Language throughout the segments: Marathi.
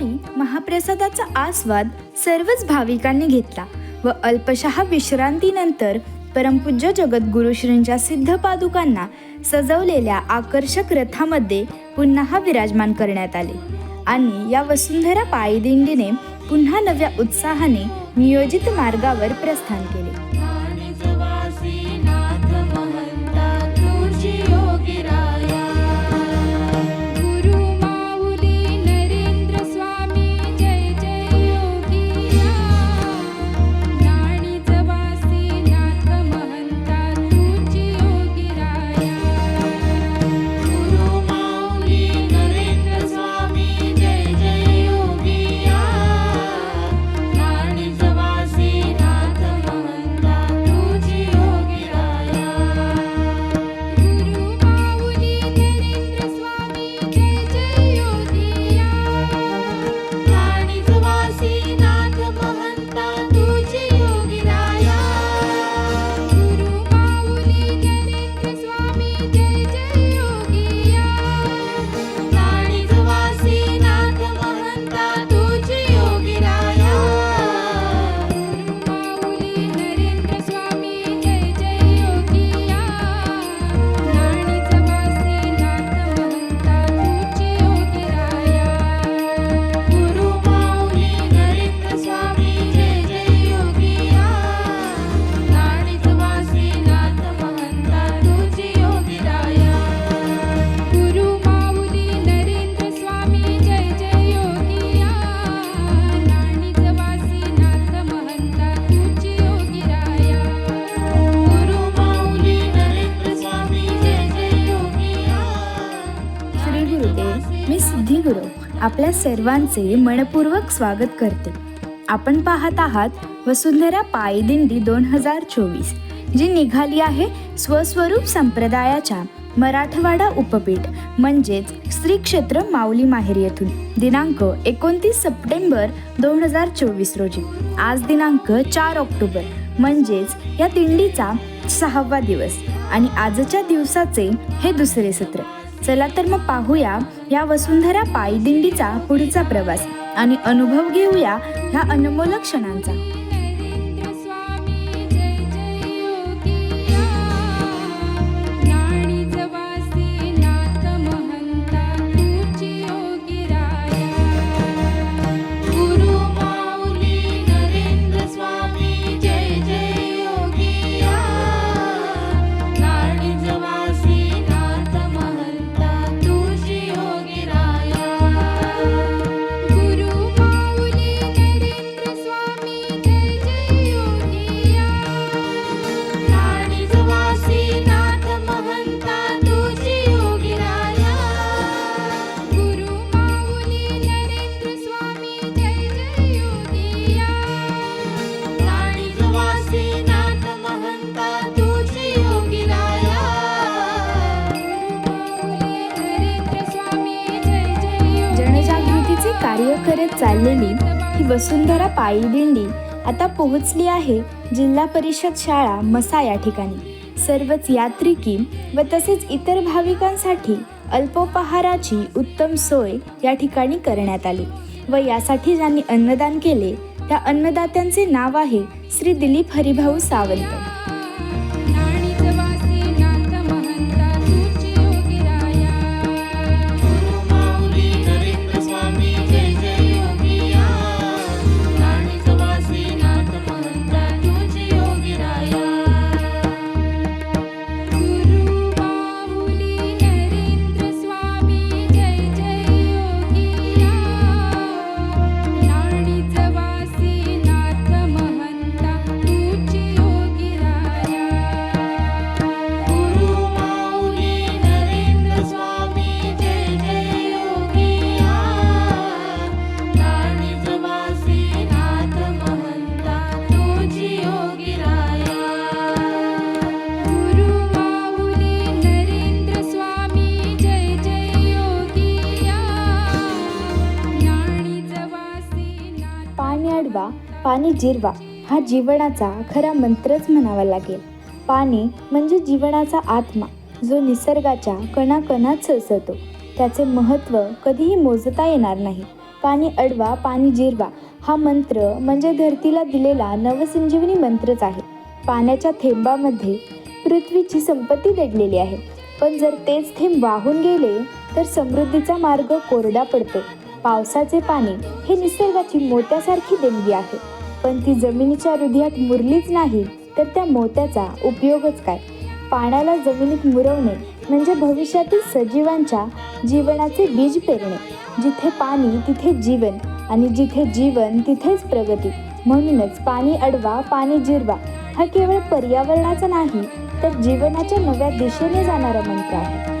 दुपारी महाप्रसादाचा आस्वाद सर्वच भाविकांनी घेतला व अल्पशहा विश्रांतीनंतर परमपूज्य जगद्गुरु श्रींच्या सिद्ध पादुकांना सजवलेल्या आकर्षक रथामध्ये पुन्हा विराजमान करण्यात आले. आणि या वसुंधरा पायदिंडीने पुन्हा नव्या उत्साहाने नियोजित मार्गावर प्रस्थान केले. सर्वांचे मनपूर्वक स्वागत करते. आपण पाहत आहात वसुंधरा पायदिंडी दोन हजार चोवीस जी निघाली आहे स्वस्वरूप संप्रदायाच्या मराठवाडा उपपीठ म्हणजेच श्री क्षेत्र माऊली माहेर येथून. दिनांक एकोणतीस सप्टेंबर दोन हजार चोवीस रोजी. आज दिनांक चार ऑक्टोबर म्हणजेच या दिंडीचा सहावा दिवस आणि आजच्या दिवसाचे हे दुसरे सत्र. चला तर मग पाहूया या वसुंधरा पायदिंडीचा पुढचा प्रवास आणि अनुभव घेऊया ह्या अनमोल क्षणांचा. चाललेली ही वसुंधरा पायदिंडी आता पोहोचली आहे जिल्हा परिषद शाळा मसा या ठिकाणी. सर्वच यात्रिकी व तसेच इतर भाविकांसाठी अल्पोपहाराची उत्तम सोय या ठिकाणी करण्यात आली व यासाठी ज्यांनी अन्नदान केले त्या अन्नदात्यांचे नाव आहे श्री दिलीप हरिभाऊ सावंत. जिरवा हा जीवनाचा खरा मंत्रच म्हणावा लागेल. पाणी म्हणजे जीवनाचा आत्मा जो निसर्गाच्या कणाकणात सळसळतो. त्याचे महत्त्व कधीही मोजता येणार नाही. पाणी अडवा पाणी जिरवा हा मंत्र म्हणजे धरतीला दिलेला नवसंजीवनी मंत्रच आहे. पाण्याच्या थेंबामध्ये पृथ्वीची संपत्ती दडलेली आहे. पण जर तेच थेंब वाहून गेले तर समृद्धीचा मार्ग कोरडा पडतो. पावसाचे पाणी हे निसर्गाची मोत्यासारखी देणगी आहे. पण ती जमिनीच्या हृदयात मुरलीच नाही तर त्या मोत्याचा उपयोगच काय? पाण्याला जमिनीत मुरवणे म्हणजे भविष्यातील सजीवांच्या जीवनाचे बीज पेरणे जिथे पाणी तिथे जीवन आणि जिथे जीवन तिथेच प्रगती. म्हणूनच पाणी अडवा पाणी जिरवा हा केवळ पर्यावरणाचा नाही तर जीवनाच्या नव्या दिशेने जाणारा मंत्र आहे.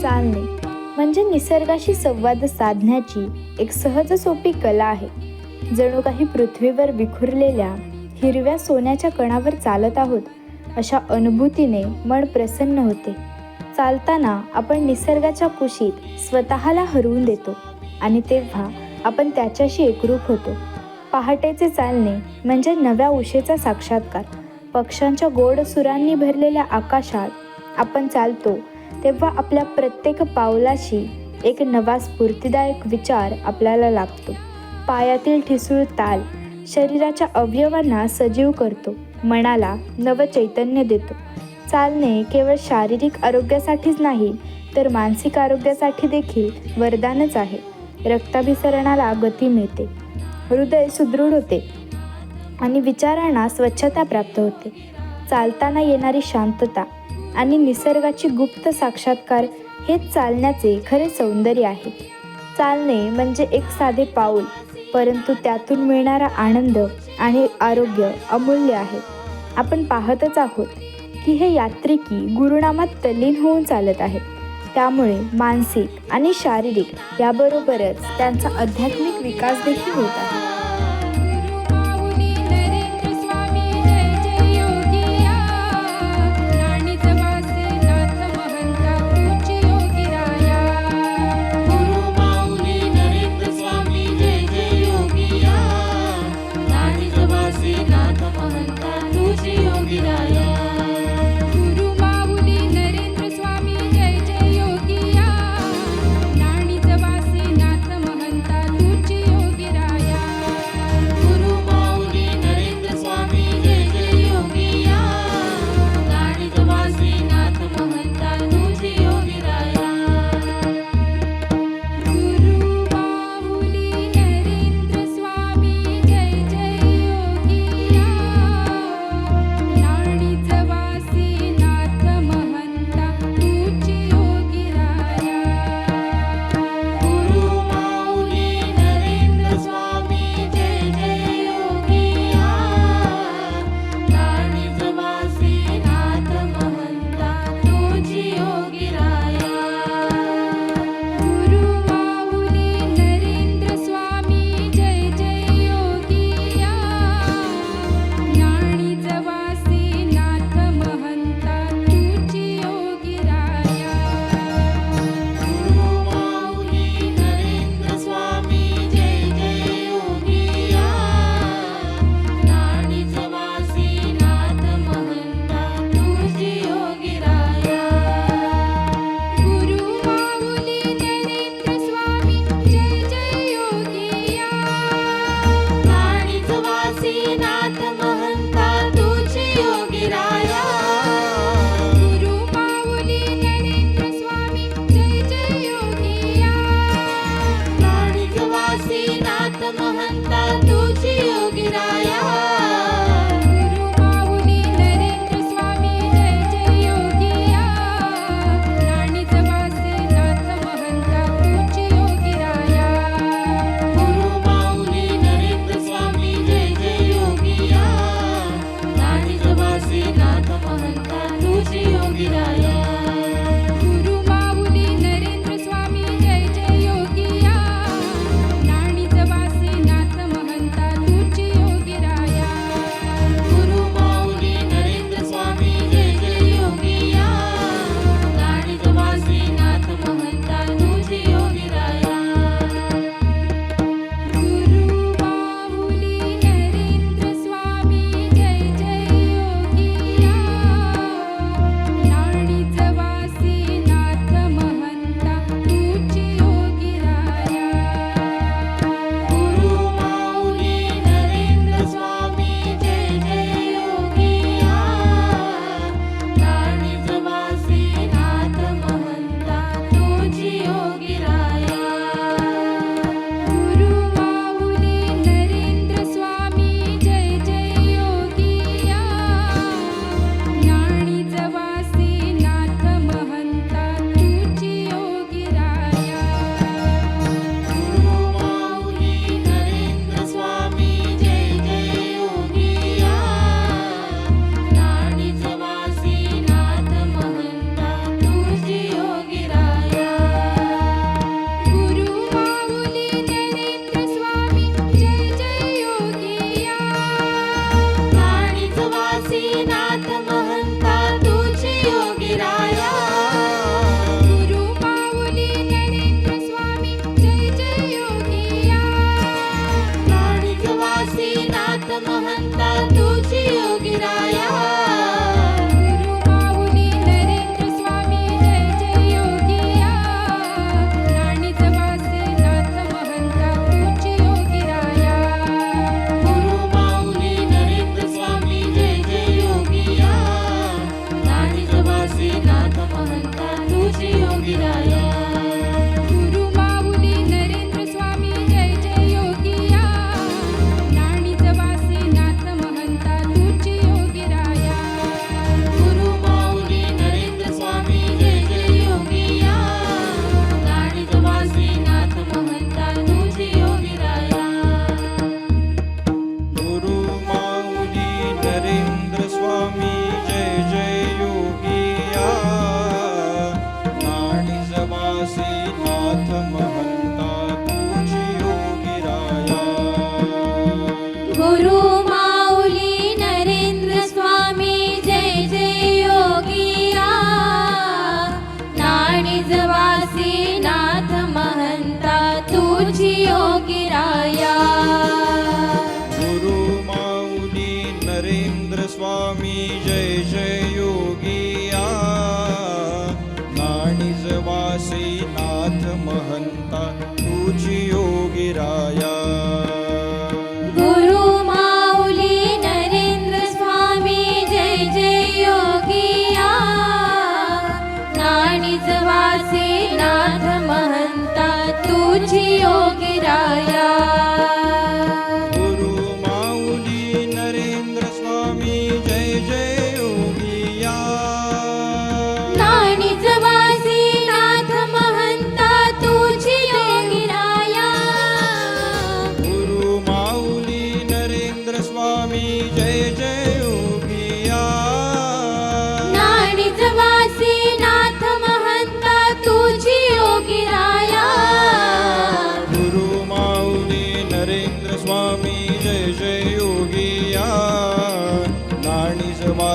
चालणे म्हणजे निसर्गाशी संवाद साधण्याची एक सहज सोपी कला आहे. जणू काही पृथ्वीवर विखुरलेल्या हिरव्या सोन्याच्या कणावर चालत आहोत अशा अनुभूतीने मन प्रसन्न होते. चालताना आपण निसर्गाच्या कुशीत स्वतःला हरवून देतो आणि तेव्हा आपण त्याच्याशी एकरूप होतो. पहाटेचे चालणे म्हणजे नव्या उशेचा साक्षात्कार. पक्ष्यांच्या गोड सुरांनी भरलेल्या आकाशात आपण चालतो तेव्हा आपल्या प्रत्येक पावलाशी एक नवा स्फूर्तिदायक विचार आपल्याला लाभतो. पायातील ठिसूळ ताल शरीराच्या अवयवांना सजीव करतो. मनाला नवं चैतन्य देतो. चालणे केवळ शारीरिक आरोग्यासाठीच नाही तर मानसिक आरोग्यासाठी देखील वरदानच आहे. रक्ताभिसरणाला गती मिळते. हृदय सुदृढ होते आणि विचारांना स्वच्छता प्राप्त होते. चालताना येणारी शांतता आणि निसर्गाची गुप्त साक्षात्कार हेच चालण्याचे खरे सौंदर्य आहे. चालणे म्हणजे एक साधे पाऊल परंतु त्यातून मिळणारा आनंद आणि आरोग्य अमूल्य आहे. आपण पाहतच आहोत की हे यात्रिकी गुरुनामात तल्लीन होऊन चालत आहेत. त्यामुळे मानसिक आणि शारीरिक याबरोबरच त्यांचा आध्यात्मिक विकास देखील होत आहे.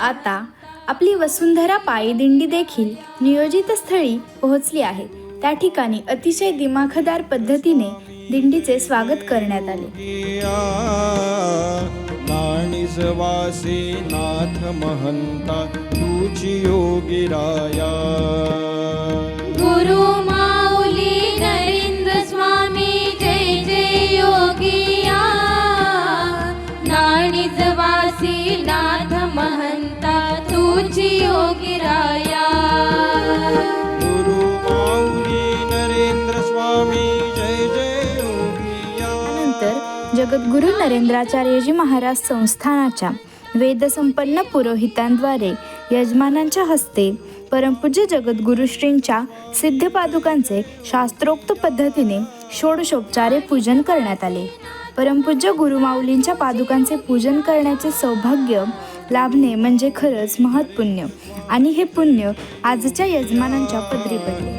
आता आपली वसुंधरा पायी दिंडी देखील नियोजित स्थळी पोहोचली आहे. त्या ठिकाणी अतिशय दिमाखदार पद्धतीने दिंडीचे स्वागत करण्यात आले. नाथ महंता तुझी योगी राया. गुरु माऊली नरेंद्र स्वामी जय जय योगिया जगद्गुरू नरेंद्राचार्यजी महाराज संस्थानाच्या वेदसंपन्न पुरोहितांद्वारे यजमानांच्या हस्ते परमपूज्य जगद्गुरुश्रींच्या सिद्धपादुकांचे शास्त्रोक्त पद्धतीने षोडशोपचारे पूजन करण्यात आले. परमपूज्य गुरुमाऊलींच्या पादुकांचे पूजन करण्याचे सौभाग्य लाभणे म्हणजे खरंच महत्पुण्य आणि हे पुण्य आजच्या यजमानांच्या पदरी पडले.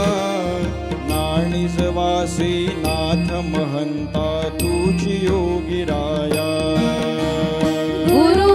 निजवासी नाथ महंता तुझी योगी राया गुरु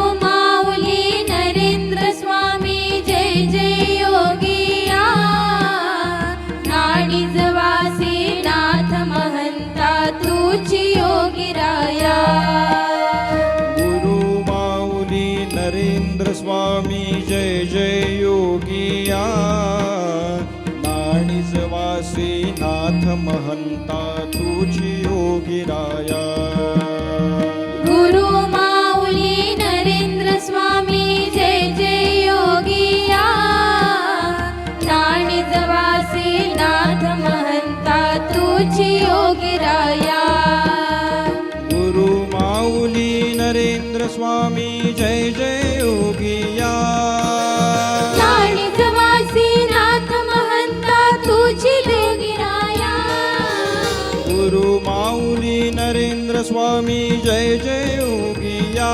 स्वामी जय जय योगिया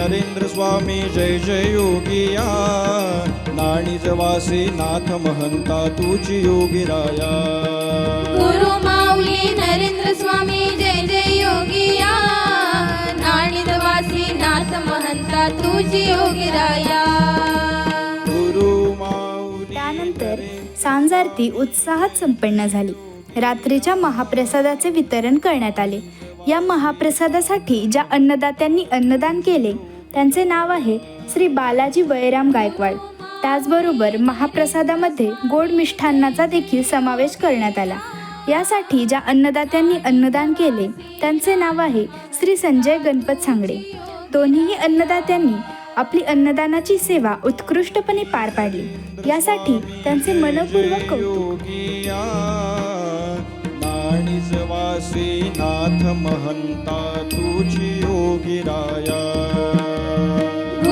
नरेंद्र स्वामी जय जय योगिया. नाणिजवासी नाथ महंता तुझी योगी राया. गुरु माऊली नरेंद्र स्वामी जय जय योगिया. नाडीजवासी नाथ महंता तुझी योगी राया. गुरु माऊली त्यानंतर सांजारती उत्साहात संपन्न झाली. रात्रीच्या महाप्रसादाचे वितरण करण्यात आले. या महाप्रसादासाठी ज्या अन्नदात्यांनी अन्नदान केले त्यांचे नाव आहे श्री बालाजी बळीराम गायकवाड. त्याचबरोबर महाप्रसादामध्ये गोड मिष्ठान्नाचा देखील समावेश करण्यात आला. यासाठी ज्या अन्नदात्यांनी अन्नदान केले त्यांचे नाव आहे श्री संजय गणपत सांगडे. दोन्हीही अन्नदात्यांनी आपली अन्नदानाची सेवा उत्कृष्टपणे पार पाडली. यासाठी त्यांचे मनपूर्वक कौतुक. नाथ महंता तुझी योगी राया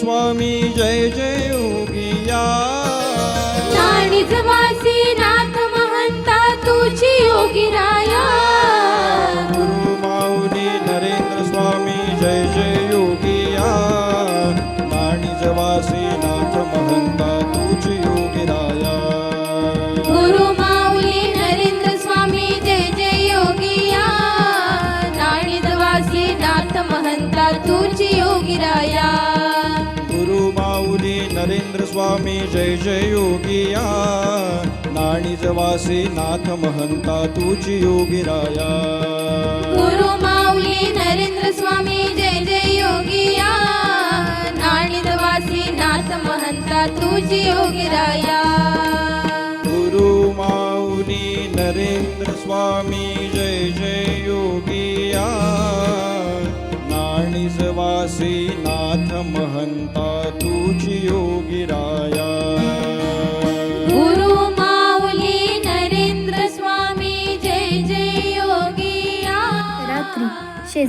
स्वामी जय जय योगिया नाणिजवासी नाथ महंता तुझी योगी राया. गुरु माऊली नरेंद्र स्वामी जय जय योगिया नाणीजवासी नाथ महंता तुझी योगी राया. गुरु माऊली नरेंद्र स्वामी जय जय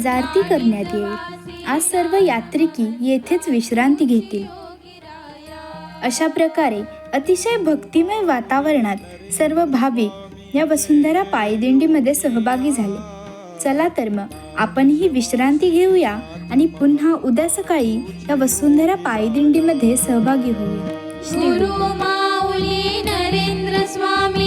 आरती करण्यात येईल. आज सर्व यात्रिकी येथेच विश्रांती घेतील. अशा प्रकारे अतिशय भक्तिमय वातावरणात सर्व भाविक या वसुंधरा पायदिंडीमध्ये सहभागी झाले. चला तर मग आपणही विश्रांती घेऊया आणि पुन्हा उद्या सकाळी या वसुंधरा पायदिंडीमध्ये सहभागी होऊया. श्री नरेंद्र स्वामी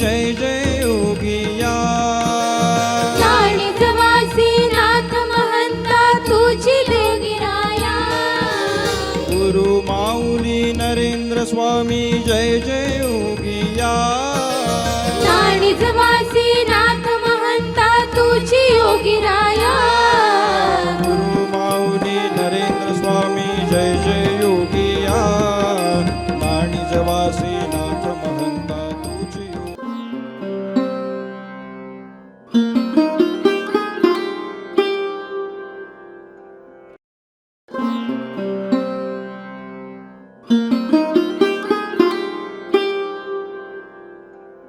जय जय योगिया नाणीच वासी नाथ महंता तुझी योगीराया गुरु माऊली नरेंद्र स्वामी जय जय